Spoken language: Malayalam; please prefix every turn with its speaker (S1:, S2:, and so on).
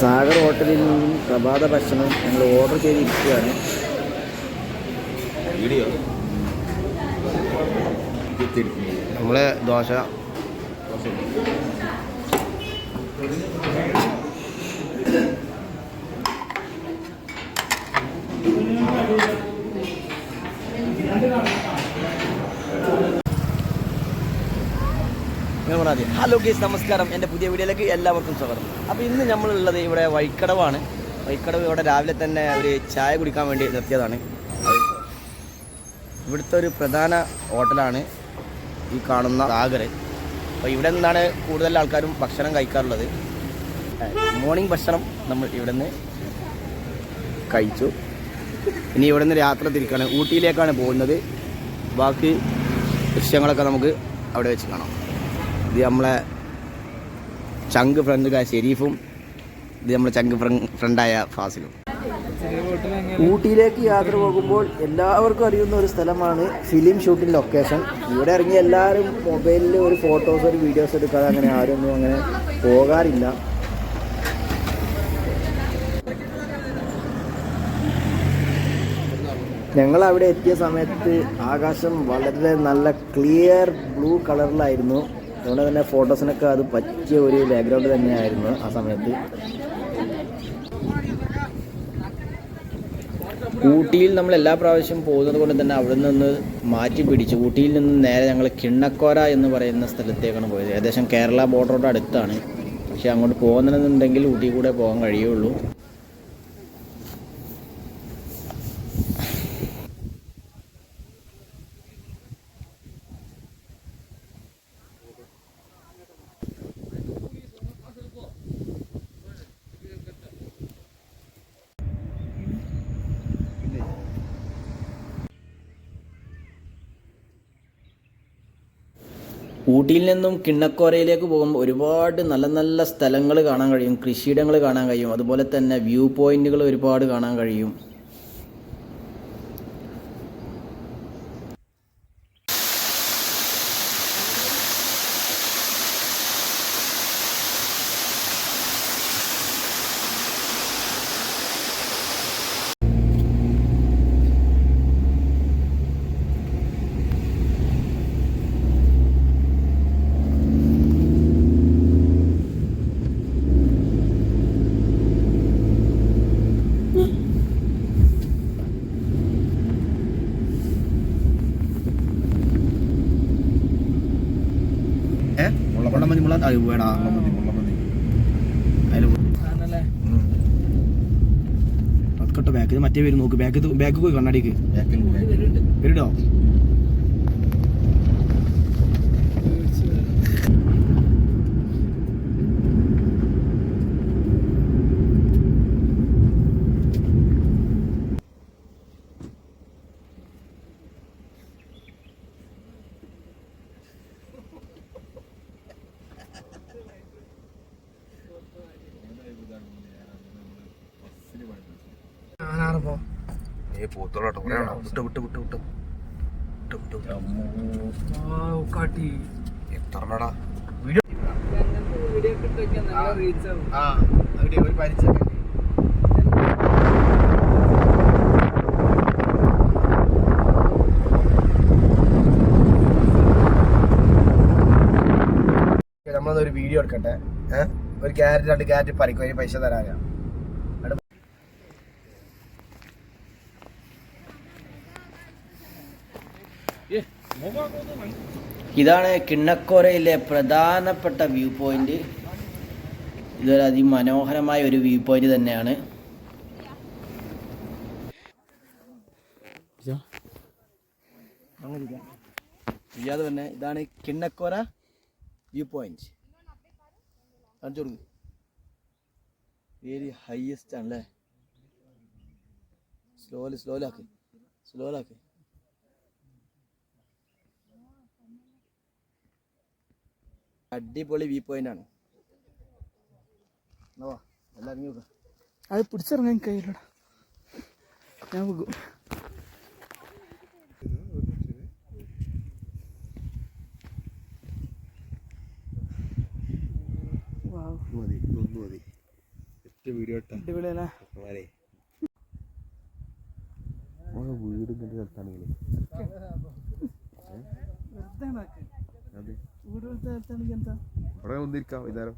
S1: സാഗർ ഹോട്ടലിൽ നിന്നും പ്രഭാത ഭക്ഷണം ഞങ്ങൾ ഓർഡർ ചെയ്തിരിക്കുകയാണ്.
S2: വീഡിയോ?
S1: നമ്മൾ ദോശ. Thank പറഞ്ഞാൽ മതി. ഹലോ ഗേസ് നമസ്കാരം. എന്റെ പുതിയ വീഡിയോയിലേക്ക് എല്ലാവർക്കും സ്വാഗതം. അപ്പോൾ ഇന്ന് നമ്മളുള്ളത് ഇവിടെ വൈക്കടവാണ്. വഴിക്കടവ് ഇവിടെ രാവിലെ തന്നെ ഒരു ചായ കുടിക്കാൻ വേണ്ടി നിർത്തിയതാണ്. ഇവിടുത്തെ ഒരു പ്രധാന ഹോട്ടലാണ് ഈ കാണുന്ന സാഗർ അപ്പോൾ ഇവിടെ നിന്നാണ് കൂടുതൽ ആൾക്കാരും ഭക്ഷണം കഴിക്കാറുള്ളത്. മോർണിംഗ് ഭക്ഷണം നമ്മൾ ഇവിടെ നിന്ന് കഴിച്ചു. ഇനി ഇവിടെ നിന്ന് യാത്ര തിരിക്കുകയാണ് ഊട്ടിയിലേക്കാണ് പോകുന്നത്. ബാക്കി ദൃശ്യങ്ങളൊക്കെ നമുക്ക് അവിടെ വെച്ച് കാണാം. ഇത് നമ്മളെ ചങ്ക് ഫ്രണ്ട് ഷെരീഫും ഇത് നമ്മളെ ചങ്ക് ഫ്രണ്ടായ ഫാസിലും. ഊട്ടിയിലേക്ക് യാത്ര പോകുമ്പോൾ എല്ലാവർക്കും അറിയുന്ന ഒരു സ്ഥലമാണ് ഫിലിം ഷൂട്ടിംഗ് ലൊക്കേഷൻ. ഇവിടെ ഇറങ്ങി എല്ലാവരും മൊബൈലിൽ ഒരു ഫോട്ടോസ് ഒരു വീഡിയോസ് എടുക്കാതെ അങ്ങനെ ആരൊന്നും അങ്ങനെ പോകാറില്ല. ഞങ്ങൾ അവിടെ എത്തിയ സമയത്ത് ആകാശം വളരെ നല്ല ക്ലിയർ ബ്ലൂ കളറിലായിരുന്നു അതുകൊണ്ട് തന്നെ ഫോട്ടോസിനൊക്കെ അത് പറ്റിയ ഒരു ബാക്ക്ഗ്രൗണ്ട് തന്നെയായിരുന്നു ആ സമയത്ത്. ഊട്ടിയിൽ നമ്മൾ എല്ലാ പ്രാവശ്യം പോകുന്നത് കൊണ്ട് തന്നെ അവിടെ നിന്ന് മാറ്റി പിടിച്ചു. ഊട്ടിയിൽ നിന്ന് നേരെ ഞങ്ങൾ കിണ്ണക്കോര എന്ന് പറയുന്ന സ്ഥലത്തേക്കാണ് പോയത്. ഏകദേശം കേരള ബോർഡറോട് അടുത്താണ്. പക്ഷെ അങ്ങോട്ട് പോകുന്നതെന്നുണ്ടെങ്കിൽ ഊട്ടി കൂടെ പോകാൻ കഴിയുള്ളൂ. ഊട്ടിയിൽ നിന്നും കിണ്ണക്കോരയിലേക്ക് പോകുമ്പോൾ ഒരുപാട് നല്ല നല്ല സ്ഥലങ്ങൾ കാണാൻ കഴിയും കൃഷിയിടങ്ങൾ കാണാൻ കഴിയും അതുപോലെ തന്നെ വ്യൂ പോയിന്റുകൾ ഒരുപാട് കാണാൻ കഴിയും. മുള്ളപ്പള്ളി മുള്ള വേടാ
S2: മതി മുള്ളമതി
S1: പതുക്കട്ടെ ബാക്ക് മറ്റേ പേര് നോക്ക്. ബാക്ക് ബാക്ക് പോയി കണ്ണാടിക്ക്.
S2: ബാക്കിൽ ബാക്കിൽ
S1: വരുടോ
S2: ഏ പോത്തോളാട്ടോ.
S1: വിട്ടു വിട്ടു വിട്ടു വിട്ടു. വിട്ടു വിട്ടു
S2: എത്രടാ
S1: ആ അവിടെ ഒരു പരിചയം നമ്മളൊരു വീഡിയോ എടുക്കട്ടെ? ഏഹ് ഒരു ക്യാരറ്റ് രണ്ട് ക്യാരറ്റ് പറിക്കും. അതിന് പൈസ തരാനാ. ഇതാണ് കിണ്ണക്കോരയിലെ പ്രധാനപ്പെട്ട വ്യൂ പോയിന്റ് ഇതൊരു അതിമനോഹരമായ ഒരു വ്യൂ പോയിന്റ് തന്നെയാണ്. തന്നെ ഇതാണ് കിണ്ണക്കോര വ്യൂ പോയിന്റ് കാണിച്ചു വെരി ഹയസ്റ്റ് ആണല്ലേ? സ്ലോലി സ്ലോലാക്ക് സ്ലോലാക്ക് അടിപൊളി വ്യൂ പോയിന്റ് ആണ്.
S3: അത് പിടിച്ചിറങ്ങാൻ കഴിയില്ലടാ. ഞാൻ പോകും വീട് ഇങ്ങനെ സ്ഥലത്താണെങ്കിലേ
S2: വെറുതെ
S3: ഇവിടെ വന്നിരിക്കാം വൈകുന്നേരം.